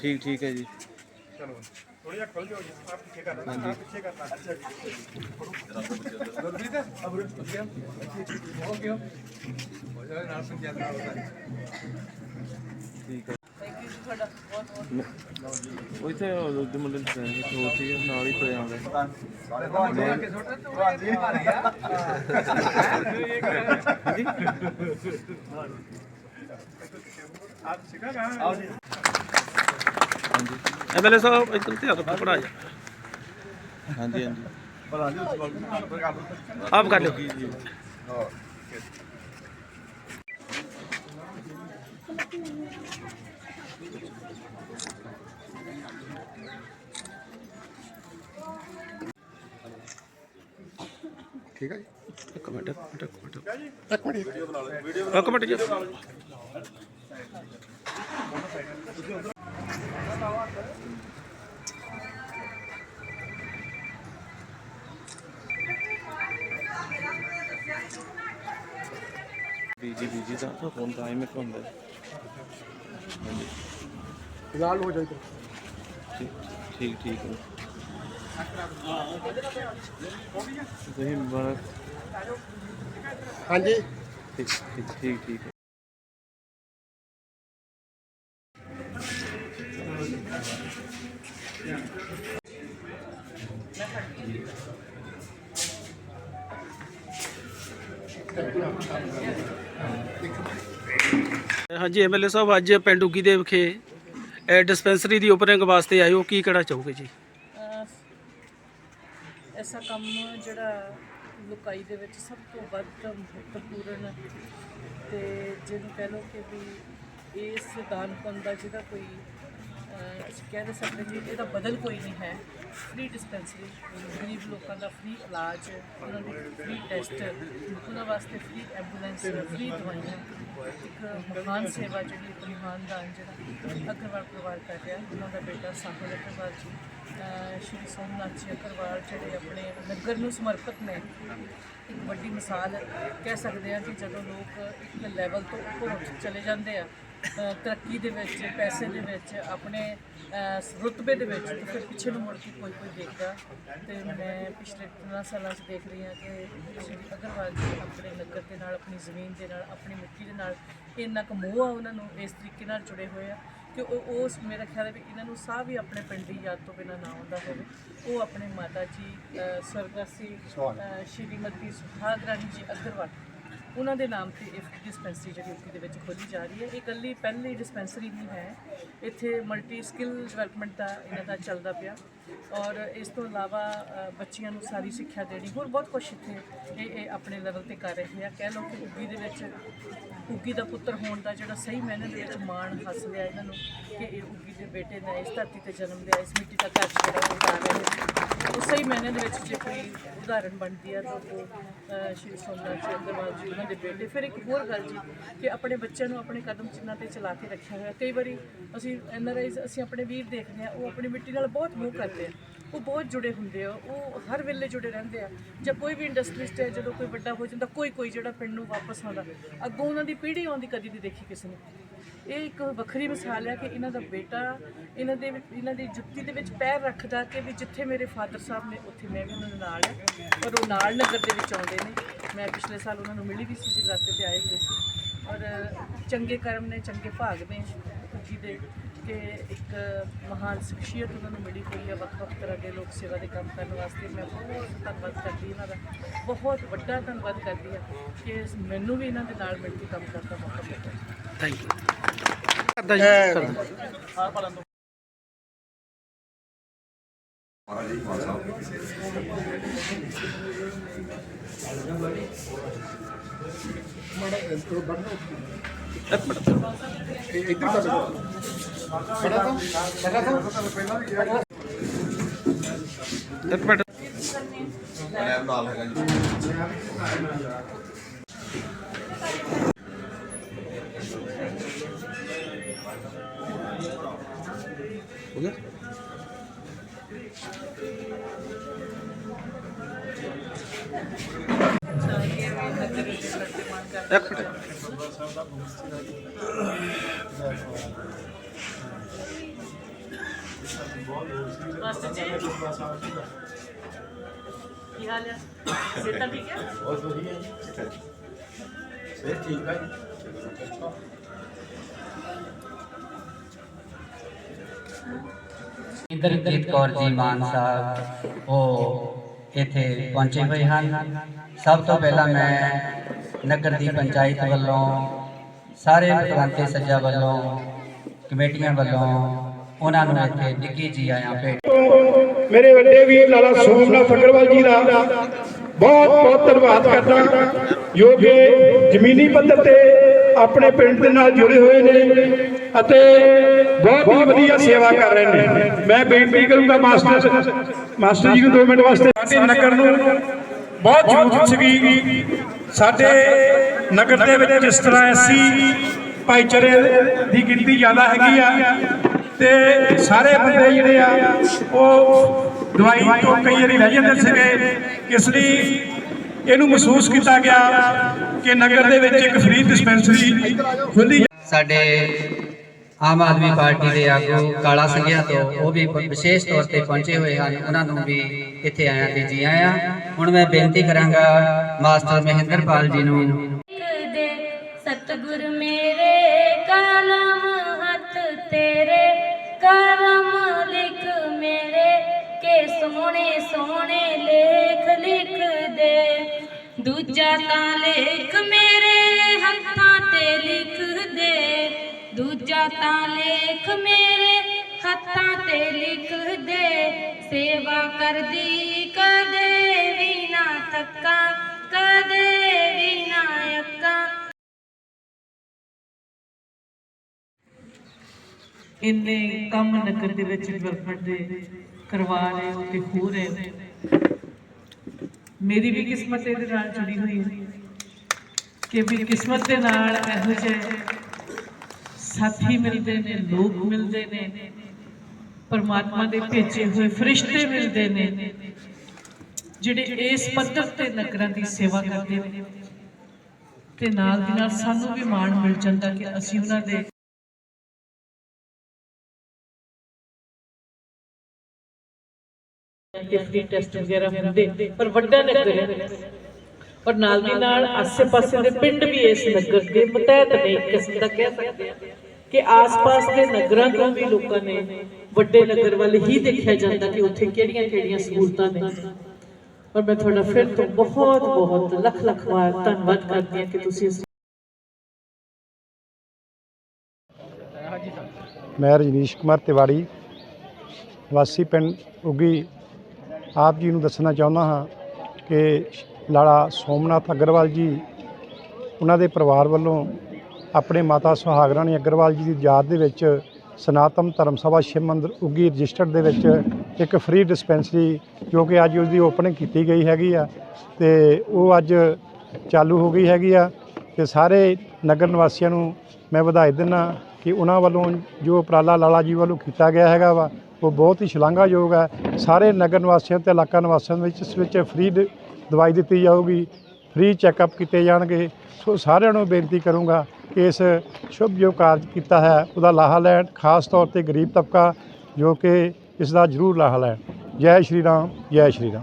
ਠੀਕ ਠੀਕ ਹੈ ਜੀ। ਚਲੋ ਥੋੜਾ ਜਿਹਾ ਖੁੱਲ ਜਾਓ ਜੀ ਆਪ ਪਿੱਛੇ ਕਰਨਾ ਆਪ ਪਿੱਛੇ ਕਰਨਾ ਅੱਛਾ ਗੁਰਪ੍ਰੀਤ ਅਬਰ ਹੋ ਗਿਆ ਹੋ ਜਾ ਨਾਲ ਪੰਚਾਇਤ ਨਾਲ ਉਹਦਾ ਠੀਕ ਹੈ ਥੈਂਕ ਯੂ ਜੀ ਤੁਹਾਡਾ ਬਹੁਤ ਬਹੁਤ ਉਹ ਇੱਥੇ ਉਹ ਦੂਜੇ ਮੁੰਡੇ ਨੂੰ ਸੀ ਛੋਟੀ ਹੈ ਨਾਲ ਹੀ ਤੁਰੇ ਆਉਂਦੇ। ਆਪ ਸਿੱਖਾ ਕਹਾਂ ਹਾਂਜੀ ਐਮਐਲਏ ਸਾਹਿਬ ਇੱਧਰ ਤੇ ਹੱਥ ਪਕੜਾ ਜਾ। ਹਾਂਜੀ ਹਾਂਜੀ। ਆਪ ਕਰ ਲਿਓ। ਠੀਕ ਹੈ ਜੀ? ਇੱਕ ਮਿੰਟ ਇੱਕ ਮਿੰਟ ਇੱਕ ਮਿੰਟ। ਇੱਕ ਮਿੰਟ। ਜੀ। ਇੱਕ ਮਿੰਟ ਜੀ। ਬੀਜੀ ਬੀਜੀ ਦਾ ਤਾਂ ਫੋਨ ਤਾਂ ਐਵੇਂ ਹੁੰਦਾ ਫਿਲਹਾਲ ਹੋ ਜਾਏ ਠੀਕ ਠੀਕ ਠੀਕ ਹੈ। ਤੁਸੀਂ ਬੜਾ ਹਾਂਜੀ। ਠੀਕ ਠੀਕ ਠੀਕ ਠੀਕ ਹੈ। ਹਾਂਜੀ ਐਮਐਲਏ ਸਾਹਿਬ, ਅੱਜ ਪਿੰਡ ਉਗੀ ਦੇ ਵਿਖੇ ਡਿਸਪੈਂਸਰੀ ਦੀ ਓਪਨਿੰਗ ਵਾਸਤੇ ਆਏ ਹੋ, ਕੀ ਕਹਿਣਾ ਚਾਹੋਗੇ ਜੀ? ਐਸਾ ਕੰਮ ਜਿਹੜਾ ਲੁਕਾਈ ਦੇ ਵਿੱਚ ਸਭ ਤੋਂ ਵੱਧ ਮਹੱਤਵਪੂਰਨ ਤੇ ਜਿਹਨੂੰ ਕਹਿ ਲਓ ਕਿ ਵੀ ਇਸ ਦਾਨ ਦਾ ਜਿਹਦਾ ਕੋਈ ਅਸੀਂ ਕਹਿ ਨਹੀਂ ਸਕਦੇ ਕਿ ਇਹਦਾ ਬਦਲ ਕੋਈ ਨਹੀਂ ਹੈ। ਫ੍ਰੀ ਡਿਸਪੈਂਸਰੀ ਗਰੀਬ ਲੋਕਾਂ ਦਾ ਫ੍ਰੀ ਇਲਾਜ, ਉਹਨਾਂ ਦੇ ਫ੍ਰੀ ਟੈਸਟ ਉਹਨਾਂ ਵਾਸਤੇ ਫ੍ਰੀ ਐਂਬੂਲੈਂਸ ਫ੍ਰੀ ਦਵਾਈਆਂ, ਇੱਕ ਮਹਾਨ ਸੇਵਾ ਜਿਹੜੀ ਇੱਕ ਮਹਾਨ ਜਿਹੜਾ ਅਗਰਵਾਲ ਪਰਿਵਾਰ ਕਰ ਰਿਹਾ। ਉਹਨਾਂ ਦਾ ਬੇਟਾ ਸਾਹਿਲ ਅਗਰਵਾਲ ਜੀ ਸ਼੍ਰੀ ਸੋਮਨਾਥ ਜੀ ਅਗਰਵਾਲ ਜਿਹੜੇ ਆਪਣੇ ਨਗਰ ਨੂੰ ਸਮਰਪਿਤ ਨੇ। ਇੱਕ ਵੱਡੀ ਮਿਸਾਲ ਕਹਿ ਸਕਦੇ ਹਾਂ ਕਿ ਜਦੋਂ ਲੋਕ ਇੱਕ ਲੈਵਲ ਤੋਂ ਉੱਪਰ ਚਲੇ ਜਾਂਦੇ ਆ ਤਰੱਕੀ ਦੇ ਵਿੱਚ ਪੈਸੇ ਦੇ ਵਿੱਚ ਆਪਣੇ ਰੁਤਬੇ ਦੇ ਵਿੱਚ ਤੇ ਫਿਰ ਪਿੱਛੇ ਨੂੰ ਮੁੜ ਕੇ ਕੋਈ ਕੋਈ ਦੇਖਦਾ। ਤੇ ਮੈਂ ਪਿਛਲੇ 15 ਸਾਲਾਂ 'ਚ ਦੇਖ ਰਹੀ ਹਾਂ ਕਿ ਸ਼੍ਰੀ ਅਗਰਵਾਲ ਜੀ ਆਪਣੇ ਨਗਰ ਦੇ ਨਾਲ ਆਪਣੀ ਜ਼ਮੀਨ ਦੇ ਨਾਲ ਆਪਣੀ ਮਿੱਟੀ ਦੇ ਨਾਲ ਇੰਨਾ ਕੁ ਮੋਹ ਆ ਉਹਨਾਂ ਨੂੰ ਇਸ ਤਰੀਕੇ ਨਾਲ ਜੁੜੇ ਹੋਏ ਆ ਕਿ ਉਹ ਉਸ ਮੇਰਾ ਖਿਆਲ ਹੈ ਵੀ ਇਹਨਾਂ ਨੂੰ ਸਾਹ ਵੀ ਆਪਣੇ ਪਿੰਡ ਦੀ ਯਾਦ ਤੋਂ ਬਿਨਾਂ ਨਾ ਆਉਂਦਾ ਹੋਵੇ। ਉਹ ਆਪਣੇ ਮਾਤਾ ਜੀ ਅਹ ਸ਼੍ਰੀਮਤੀ ਸੁਹਾਗ ਰਾਣੀ ਜੀ ਅਗਰਵਾਲ ਉਹਨਾਂ ਦੇ ਨਾਮ ਤੇ ਇਹ ਡਿਸਪੈਂਸਰੀ ਜਿਹੜੀ ਉੱਥੇ ਦੇ ਵਿੱਚ ਖੋਲੀ ਜਾ ਰਹੀ ਹੈ। ਇਹ ਇਕੱਲੀ ਪਹਿਲੀ ਡਿਸਪੈਂਸਰੀ ਨਹੀਂ ਹੈ। ਇੱਥੇ ਮਲਟੀ ਸਕਿੱਲ ਡਿਵੈਲਪਮੈਂਟ ਦਾ ਇਹਨਾਂ ਦਾ ਚੱਲਦਾ ਪਿਆ। ਔਰ ਇਸ ਤੋਂ ਇਲਾਵਾ ਬੱਚਿਆਂ ਨੂੰ ਸਾਰੀ ਸਿੱਖਿਆ ਦੇਣੀ, ਹੋਰ ਬਹੁਤ ਕੁਝ ਇੱਥੇ ਇਹ ਇਹ ਆਪਣੇ ਲੈਵਲ ਤੇ ਕਰ ਰਹੇ ਆ। ਕਹਿ ਲਓ ਕਿ ਉੱਗੀ ਦੇ ਵਿੱਚ ਉੱਗੀ ਦਾ ਪੁੱਤਰ ਹੋਣ ਦਾ ਜਿਹੜਾ ਸਹੀ ਮਾਇਨੇ ਦੇ ਵਿੱਚ ਮਾਣ ਹੱਸ ਲਿਆ ਇਹਨਾਂ ਨੂੰ ਕਿ ਇਹ ਉੱਗੀ ਦੇ ਬੇਟੇ ਨੇ ਇਸ ਧਰਤੀ ਤੇ ਜਨਮ ਲਿਆ, ਇਸ ਮਿੱਟੀ ਦਾ ਘਰ ਜਿਹੜਾ ਉਹ ਕਰ ਰਹੇ ਉਹ ਸਹੀ ਮਾਇਨੇ ਦੇ ਵਿੱਚ ਜੇ ਕੋਈ ਉਦਾਹਰਨ ਬਣਦੀ ਹੈ ਤਾਂ ਉਹ ਸ਼੍ਰੀ ਸੋਮਨਾਥ ਜੀ ਜੀ, ਉਹਨਾਂ ਦੇ ਬੇਟੇ। ਫਿਰ ਇੱਕ ਹੋਰ ਗੱਲ ਜੀ, ਕਿ ਆਪਣੇ ਬੱਚਿਆਂ ਨੂੰ ਆਪਣੇ ਕਦਮ ਚਿੰਨਾਂ ਤੇ ਚਲਾ ਕੇ ਰੱਖਿਆ ਹੋਇਆ। ਕਈ ਵਾਰੀ ਅਸੀਂ ਐਨਆਰਆਈਜ਼ ਅਸੀਂ ਆਪਣੇ ਵੀਰ ਦੇਖਦੇ ਆ ਉਹ ਆਪਣੀ ਮਿੱਟੀ ਨਾਲ ਬਹੁਤ ਮੋਹ ਕਰਦੇ ਆ। ਉਹ ਬਹੁਤ ਜੁੜੇ ਹੁੰਦੇ ਆ, ਉਹ ਹਰ ਵੇਲੇ ਜੁੜੇ ਰਹਿੰਦੇ ਆ। ਜਾਂ ਕੋਈ ਵੀ ਇੰਡਸਟਰੀਸਟ ਹੈ, ਜਦੋਂ ਕੋਈ ਵੱਡਾ ਹੋ ਜਾਂਦਾ, ਕੋਈ ਕੋਈ ਜਿਹੜਾ ਪਿੰਡ ਨੂੰ ਵਾਪਸ ਆਉਂਦਾ, ਅੱਗੋਂ ਉਹਨਾਂ ਦੀ ਪੀੜ੍ਹੀ ਆਉਂਦੀ ਕਦੀ ਨਹੀਂ ਦੇਖੀ ਕਿਸੇ ਨੇ। ਇਹ ਇੱਕ ਵੱਖਰੀ ਮਿਸਾਲ ਹੈ ਕਿ ਇਹਨਾਂ ਦਾ ਬੇਟਾ, ਇਹਨਾਂ ਦੇ ਇਹਨਾਂ ਦੀ ਜੁੱਤੀ ਦੇ ਵਿੱਚ ਪੈਰ ਰੱਖਦਾ ਕਿ ਵੀ ਜਿੱਥੇ ਮੇਰੇ ਫਾਦਰ ਸਾਹਿਬ ਨੇ, ਉੱਥੇ ਮੈਂ ਵੀ ਉਹਨਾਂ ਦੇ ਨਾਲ ਹੈ ਪਰ ਉਹ ਨਾਲ ਨਗਰ ਦੇ ਵਿੱਚ ਆਉਂਦੇ ਨੇ। ਮੈਂ ਪਿਛਲੇ ਸਾਲ ਉਹਨਾਂ ਨੂੰ ਮਿਲੀ ਵੀ ਸੀ ਜਗਰਾਤੇ ਤੇ ਆਏ ਹੋਏ ਸੀ। ਔਰ ਚੰਗੇ ਕਰਮ ਨੇ, ਚੰਗੇ ਭਾਗ ਨੇ ਜੀ ਦੇ ਕਿ ਇੱਕ ਮਹਾਨ ਸ਼ਖਸੀਅਤ ਉਹਨਾਂ ਨੂੰ ਮਿਲੀ ਹੋਈ ਹੈ ਵੱਖ-ਵੱਖ ਤਰ੍ਹਾਂ ਦੇ ਲੋਕ ਸੇਵਾ ਦੇ ਕੰਮ ਕਰਨ ਵਾਸਤੇ। ਮੈਂ ਬਹੁਤ ਧੰਨਵਾਦ ਕਰਦੀ ਇਹਨਾਂ ਦਾ। ਬਹੁਤ ਵੱਡਾ ਧੰਨਵਾਦ ਕਰਦੀ ਹਾਂ ਕਿ ਮੈਨੂੰ ਵੀ ਇਹਨਾਂ ਦੇ ਨਾਲ ਮਿਲ ਕੇ ਕੰਮ ਕਰਨ ਦਾ ਮੌਕਾ ਮਿਲਿਆ। ਥੈਂਕ ਯੂ ਕਰਦਾ ਜੀ। ਕਰਦਾ ਮਾੜਾ ਇੱਧਰ ਬੜਨਾ ਇੱਕ ਮਿੰਟ ਇੱਧਰ ਕਰ ਬੜਾ ਤਾਂ ਬੜਾ ਤਾਂ ਪਹਿਲਾਂ ਵੀ ਗਿਆ ਇੱਕ ਮਿੰਟ ਹੋ ਗਿਆ ਇੱਕ ਮਿੰਟ ਮਾਸਟਰ ਜੀ ਕੀ ਹਾਲ ਹੈ ਸਿਹਤ ਤਾਂ ਠੀਕ ਹੈ ਬਹੁਤ ਵਧੀਆ ਸੇ ਠੀਕ ਹੈ ਇੰਦਰਜੀਤ ਕੌਰ ਜੀ ਮਾਨ ਸਾਹਿਬ ਉਹ ਇੱਥੇ ਪਹੁੰਚੇ ਹੋਏ ਹਨ ਸਭ ਤੋਂ ਪਹਿਲਾਂ ਮੈਂ ਨਗਰ ਦੀ ਪੰਚਾਇਤ ਵੱਲੋਂ ਸਾਰੇ ਮਤਵੰਤੇ ਸੱਜਾ ਵੱਲੋਂ ਕਮੇਟੀਆਂ ਵੱਲੋਂ ਉਹਨਾਂ ਨੂੰ ਇੱਥੇ ਡਿੱਗੀ ਜੀ ਆਇਆਂ ਭੇਟ। ਮੇਰੇ ਵੱਡੇ ਵੀਰ ਲਾਲਾ ਸੋਮਨਾਥ ਅਗਰਵਾਲ ਜੀ ਦਾ ਬਹੁਤ ਬਹੁਤ ਧੰਨਵਾਦ ਕਰਦਾ ਜੋ ਕਿ ਜ਼ਮੀਨੀ ਪੱਧਰ ਤੇ ਆਪਣੇ ਪਿੰਡ ਦੇ ਨਾਲ ਜੁੜੇ ਹੋਏ ਨੇ ਅਤੇ ਬਹੁਤ ਹੀ ਵਧੀਆ ਸੇਵਾ ਕਰ ਰਹੇ ਨੇ। ਮੈਂ ਬੇਨਤੀ ਕਰੂੰਗਾ ਮਾਸਟਰ ਮਾਸਟਰ ਜੀ ਨੂੰ 2 ਮਿੰਟ ਵਾਸਤੇ। ਸਾਡੇ ਨਗਰ ਨੂੰ ਬਹੁਤ ਜ਼ਰੂਰਤ ਸੀਗੀ ਸਾਡੇ ਨਗਰ ਦੇ ਵਿੱਚ ਜਿਸ ਤਰ੍ਹਾਂ ਐਸੀ ਭਾਈਚਾਰੇ ਦੀ ਗਿਣਤੀ ਜ਼ਿਆਦਾ ਹੈਗੀ ਆ। ਤੇ ਸਾਰੇ ਬੰਦੇ ਜਿਹੜੇ ਆ ਉਹ ਦਵਾਈ ਤੋਂ ਕਈ ਵਾਰੀ ਰਹਿ ਜਾਂਦੇ ਸੀਗੇ। ਇਸ ਲਈ ਇਹਨੂੰ ਮਹਿਸੂਸ ਕੀਤਾ ਗਿਆ ਕਿ ਨਗਰ ਦੇ ਵਿੱਚ ਇੱਕ ਫ੍ਰੀ ਡਿਸਪੈਂਸਰੀ ਖੁੱਲੀ ਸਾਡੇ ਆਮ ਆਦਮੀ ਪਾਰਟੀ ਦੇ ਆਗੂ ਕਾਲਾ ਸੰਘਿਆ ਤੋਂ ਉਹ ਵੀ ਵਿਸ਼ੇਸ਼ ਤੌਰ ਤੇ ਪਹੁੰਚੇ ਹੋਏ ਹਨ। ਉਹਨਾਂ ਨੂੰ ਵੀ ਇੱਥੇ ਆਇਆਂ ਤੇ ਜੀ ਆਇਆਂ। ਹੁਣ ਮੈਂ ਬੇਨਤੀ ਕਰਾਂਗਾ ਮਾਸਟਰ ਮਹਿੰਦਰਪਾਲ ਜੀ ਨੂੰ। ਸਤਿਗੁਰ ਦੂਜਾ ਤਾਂ ਲੇਖ ਮੇਰੇ ਹੱਥਾਂ ਤੇ ਲਿਖ ਦੇ ਦੂਜਾ ਤਾਂ ਲੇਖ ਮੇਰੇ ਹੱਥਾਂ ਤੇ ਲਿਖ ਦੇ ਸੇਵਾ ਕਰਦੀ ਕਦੇ ਵੀ ਨਾ ਥੱਕਾਂ, ਕਦੇ ਵੀ ਨਾ ਅੱਕਾਂ। ਇੰਨੇ ਕੰਮ ਨਗਰ ਦੇ ਵਿੱਚ ਡਿਵੈਲਪਮੈਂਟ ਦੇ ਕਰਵਾ ਰਹੇ ਤੇ ਹੋ ਰਹੇ ਮੇਰੀ ਵੀ ਕਿਸਮਤ ਇਹਦੇ ਨਾਲ ਜੁੜੀ ਹੋਈ ਹੈ ਕਿ ਵੀ ਕਿਸਮਤ ਦੇ ਨਾਲ ਇਹੋ ਜਿਹੇ ਸਾਥੀ ਮਿਲਦੇ ਨੇ, ਲੋਕ ਮਿਲਦੇ ਨੇ, ਪਰਮਾਤਮਾ ਦੇ ਭੇਜੇ ਹੋਏ ਫਰਿਸ਼ਤੇ ਮਿਲਦੇ ਨੇ, ਜਿਹੜੇ ਇਸ ਪੱਧਰ ਤੇ ਨਗਰਾਂ ਦੀ ਸੇਵਾ ਕਰਦੇ ਨੇ। ਤੇ ਨਾਲ ਦੀ ਨਾਲ ਸਾਨੂੰ ਵੀ ਮਾਣ ਮਿਲ ਜਾਂਦਾ ਕਿ ਅਸੀਂ ਉਹਨਾਂ ਦੇ ਤੇ ਟੈਸਟ ਵਗੈਰਾ ਹੁੰਦੇ, ਪਰ ਵੱਡਾ ਨਗਰ ਹੈ। ਔਰ ਨਾਲ ਦੀ ਨਾਲ ਆਸੇ-ਪਾਸੇ ਦੇ ਪਿੰਡ ਵੀ ਇਸ ਨਗਰ ਦੇ ਮਤਹਿਤ ਨੇ, ਇੱਕ ਕਿਸਮ ਦਾ ਕਹਿ ਸਕਦੇ ਹਾਂ ਕਿ ਆਸ-ਪਾਸ ਦੇ ਨਗਰਾਂ ਤੋਂ ਵੀ ਲੋਕਾਂ ਨੇ ਵੱਡੇ ਨਗਰ ਵੱਲ ਹੀ ਦੇਖਿਆ ਜਾਂਦਾ ਕਿ ਉੱਥੇ ਕਿਹੜੀਆਂ-ਕਿਹੜੀਆਂ ਸਹੂਲਤਾਂ ਨੇ। ਔਰ ਮੈਂ ਤੁਹਾਡਾ ਫਿਰ ਤੋਂ ਬਹੁਤ-ਬਹੁਤ, ਲੱਖ-ਲੱਖ ਵਾਰ ਧੰਨਵਾਦ ਕਰਦੀ ਹਾਂ ਕਿ ਤੁਸੀਂ ਮੈਂ ਰਜਨੀਸ਼ ਕੁਮਾਰ ਤਿਵਾੜੀ, ਵਾਸੀ ਪਿੰਡ ਉਗੀ ਆਪ ਜੀ ਨੂੰ ਦੱਸਣਾ ਚਾਹੁੰਦਾ ਹਾਂ ਕਿ ਲਾਲਾ ਸੋਮਨਾਥ ਅਗਰਵਾਲ ਜੀ, ਉਹਨਾਂ ਦੇ ਪਰਿਵਾਰ ਵੱਲੋਂ ਆਪਣੇ ਮਾਤਾ ਸੁਹਾਗ ਰਾਣੀ ਅਗਰਵਾਲ ਜੀ ਦੀ ਯਾਦ ਦੇ ਵਿੱਚ ਸਨਾਤਨ ਧਰਮ ਸਭਾ ਸ਼ਿਵ ਮੰਦਿਰ ਉਗੀ ਰਜਿਸਟਰਡ ਦੇ ਵਿੱਚ ਇੱਕ ਫ੍ਰੀ ਡਿਸਪੈਂਸਰੀ ਜੋ ਕਿ ਅੱਜ ਉਸ ਦੀ ਓਪਨਿੰਗ ਕੀਤੀ ਗਈ ਹੈਗੀ ਆ ਤੇ ਉਹ ਅੱਜ ਚਾਲੂ ਹੋ ਗਈ ਹੈਗੀ ਆ ਤੇ ਸਾਰੇ ਨਗਰ ਨਿਵਾਸੀਆਂ ਨੂੰ ਮੈਂ ਵਧਾਈ ਦਿੰਦਾ ਕਿ ਉਹਨਾਂ ਵੱਲੋਂ ਜੋ ਉਪਰਾਲਾ ਲਾਲਾ ਜੀ ਵੱਲੋਂ ਕੀਤਾ ਗਿਆ ਹੈਗਾ ਵਾ ਉਹ ਬਹੁਤ ਹੀ ਸ਼ਲਾਘਾਯੋਗ ਹੈ। ਸਾਰੇ ਨਗਰ ਨਿਵਾਸੀਆਂ ਤੇ ਇਲਾਕਾ ਨਿਵਾਸੀਆਂ ਵਿੱਚ ਇਸ ਵਿੱਚ ਫ੍ਰੀ ਦਵਾਈ ਦਿੱਤੀ ਜਾਊਗੀ। ਫ੍ਰੀ ਚੈੱਕਅਪ ਕੀਤੇ ਜਾਣਗੇ। ਸੋ ਸਾਰਿਆਂ ਨੂੰ ਬੇਨਤੀ ਕਰੂੰਗਾ ਕਿ ਇਸ ਸ਼ੁਭ ਜੋ ਕਾਰਜ ਕੀਤਾ ਹੈ। ਉਹਦਾ ਲਾਹਾ ਲੈਣ, ਖਾਸ ਤੌਰ ਤੇ ਗਰੀਬ ਤਬਕਾ ਜੋ ਕਿ ਇਸ ਦਾ ਜ਼ਰੂਰ ਲਾਹਾ ਲੈਣ। ਜੈ ਸ਼੍ਰੀ ਰਾਮ, ਜੈ ਸ਼੍ਰੀ ਰਾਮ।